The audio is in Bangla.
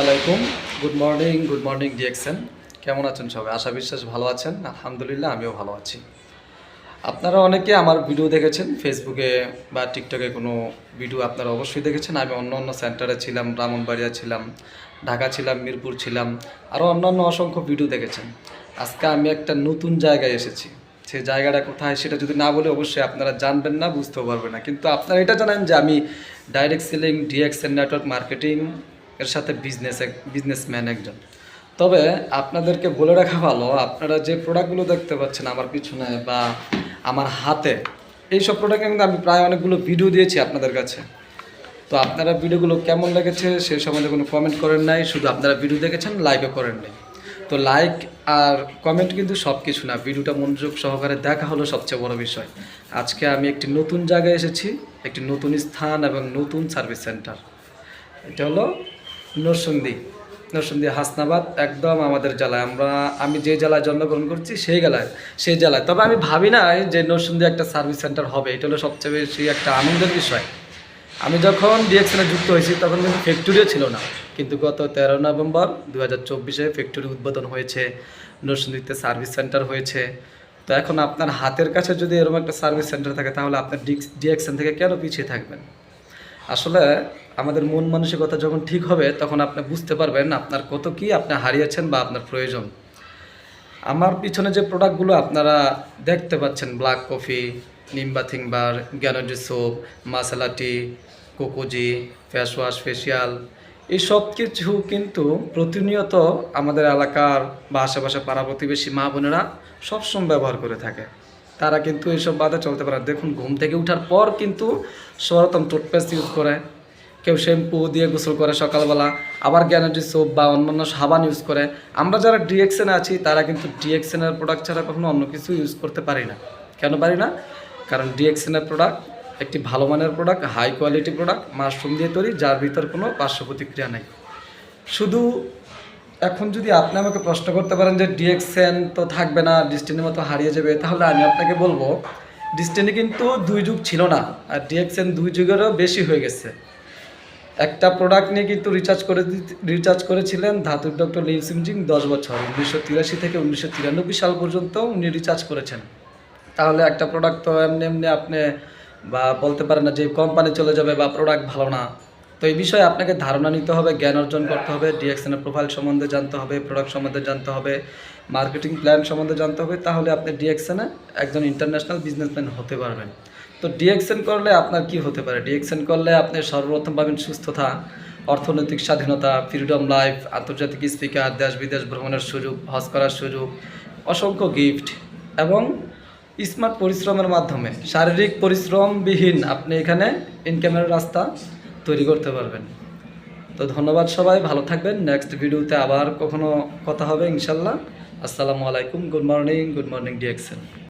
আলাইকুম good morning good morning DXN কেমন আছেন সবাই? আশা বিশ্বাস ভালো আছেন। আলহামদুলিল্লাহ, আমিও ভালো আছি। আপনারা অনেকে আমার ভিডিও দেখেছেন ফেসবুকে বা টিকটকে কোনো ভিডিও আপনারা অবশ্যই দেখেছেন। আমি অন্য অন্য সেন্টারে ছিলাম, ব্রাহ্মণবাড়িয়া ছিলাম, ঢাকা ছিলাম, মিরপুর ছিলাম, আরও অন্যান্য অসংখ্য ভিডিও দেখেছেন। আজকে আমি একটা নতুন জায়গায় এসেছি। সে জায়গাটা কোথায় সেটা যদি না বলে, অবশ্যই আপনারা জানবেন না, বুঝতেও পারবেন না। কিন্তু আপনারা এটা জানেন যে আমি direct selling DXN network marketing এর সাথে বিজনেস এক বিজনেসম্যান একজন। তবে আপনাদেরকে বলে রাখা ভালো, আপনারা যে প্রোডাক্টগুলো দেখতে পাচ্ছেন আমার পিছনে বা আমার হাতে, এইসব প্রোডাক্ট কিন্তু আমি প্রায় অনেকগুলো ভিডিও দিয়েছি আপনাদের কাছে। তো আপনারা ভিডিওগুলো কেমন লেগেছে সে সম্বন্ধে কোনো কমেন্ট করেন নাই, শুধু আপনারা ভিডিও দেখেছেন লাইকও করেন নাই। তো লাইক আর কমেন্ট কিন্তু সব কিছু না ভিডিওটা মনোযোগ সহকারে দেখা হলো সবচেয়ে বড় বিষয়। আজকে আমি একটি নতুন জায়গায় এসেছি, একটি নতুন স্থান এবং নতুন সার্ভিস সেন্টার এটা হলো নরসিংদী নরসিংদী হাসনাবাদ একদম আমাদের জেলায়। আমরা, আমি যে জেলায় জন্মগ্রহণ করছি সেই জেলায় সেই জেলায়। তবে আমি ভাবি না যে নরসিংদী একটা সার্ভিস সেন্টার হবে, এটা হলো সবচেয়ে বেশি একটা আনন্দের বিষয়। আমি যখন ডিএক্সএনে যুক্ত হয়েছি তখন কিন্তু ফ্যাক্টরিও ছিল না। কিন্তু গত তেরো নভেম্বর দু হাজার চব্বিশে ফ্যাক্টরি উদ্বোধন হয়েছে, নরসিংদীতে সার্ভিস সেন্টার হয়েছে। তো এখন আপনার হাতের কাছে যদি এরকম একটা সার্ভিস সেন্টার থাকে, তাহলে আপনার ডিএক্সএন থেকে কেন পিছিয়ে থাকবেন? আসলে আমাদের মন মানসিকতা যখন ঠিক হবে, তখন আপনি বুঝতে পারবেন আপনার কত কি আপনি হারিয়েছেন বা আপনার প্রয়োজন। আমার পিছনে যে প্রোডাক্টগুলো আপনারা দেখতে পাচ্ছেন black coffee নিম্বা bar Ganozhi soap masala tea Cocozhi face wash facial এই সব কিছু কিন্তু প্রতিনিয়ত আমাদের এলাকার বা আশেপাশে পাড়া প্রতিবেশী মা বোনেরা সবসময় ব্যবহার করে থাকে। তারা কিন্তু এইসব বাধা চলতে পারে দেখুন, ঘুম থেকে ওঠার পর কিন্তু সরতম টুথপেস্ট ইউজ করে। কেউ শ্যাম্পু দিয়ে গোসল করে সকালবেলা, আবার গ্যানার্জি সোপ বা অন্যান্য সাবান ইউজ করে। আমরা যারা ডিএক্সেনে আছি, তারা কিন্তু ডিএক্সেনের প্রোডাক্ট ছাড়া কখনো অন্য কিছু ইউজ করতে পারি না। কেন পারি না? কারণ ডিএক্সেনের প্রোডাক্ট একটি ভালো মানের product high quality product mushroom দিয়ে তৈরি, যার ভিতর কোনো পার্শ্ব প্রতিক্রিয়া নেই। শুধু এখন যদি আপনি আমাকে প্রশ্ন করতে পারেন যে ডিএক্সেন তো থাকবে না ডিস্টিনের মতো হারিয়ে যাবে, তাহলে আমি আপনাকে বলব ডিস্টিনি কিন্তু দুই যুগ ছিল না, আর ডিএক্সেন দুই যুগেরও বেশি হয়ে গেছে। একটা প্রোডাক্ট নিয়ে কিন্তু রিচার্জ করে রিচার্জ করেছিলেন ধাতুর ডক্টর লিউ সিমজিং দশ বছর, উনিশশো তিরাশি থেকে উনিশশো তিরানব্বই সাল পর্যন্ত উনি রিচার্জ করেছেন। তাহলে একটা প্রোডাক্ট তো এমনি এমনি আপনি বা বলতে পারেন না যে কোম্পানি চলে যাবে বা প্রোডাক্ট ভালো না। তো এই বিষয়ে আপনাকে ধারণা নিতে হবে, জ্ঞান অর্জন করতে হবে ডিএক্সএনের প্রোফাইল সম্বন্ধে জানতে হবে প্রোডাক্ট সম্বন্ধে জানতে হবে মার্কেটিং প্ল্যান সম্বন্ধে জানতে হবে, তাহলে আপনি ডিএক্সএনে একজন ইন্টারন্যাশনাল বিজনেসম্যান হতে পারবেন। তো ডিএক্সএন করলে আপনার কি হতে পারে? ডিএক্সএন করলে আপনি সর্বপ্রথম পাবেন সুস্থতা, অর্থনৈতিক স্বাধীনতা ফ্রিডম লাইফ আন্তর্জাতিক স্পিকার দেশ বিদেশ ভ্রমণের সুযোগ, হজ করার সুযোগ, অসংখ্য গিফট এবং স্মার্ট পরিশ্রমের মাধ্যমে। শারীরিক পরিশ্রমবিহীন আপনি এখানে ইনকামের রাস্তা তৈরি করতে পারবেন। তো ধন্যবাদ সবাই, ভালো থাকবেন। নেক্সট ভিডিওতে আবার কখনো কথা হবে ইনশাল্লাহ। আসসালামু আলাইকুম গুড মর্নিং গুড মর্নিং ডিএক্সেল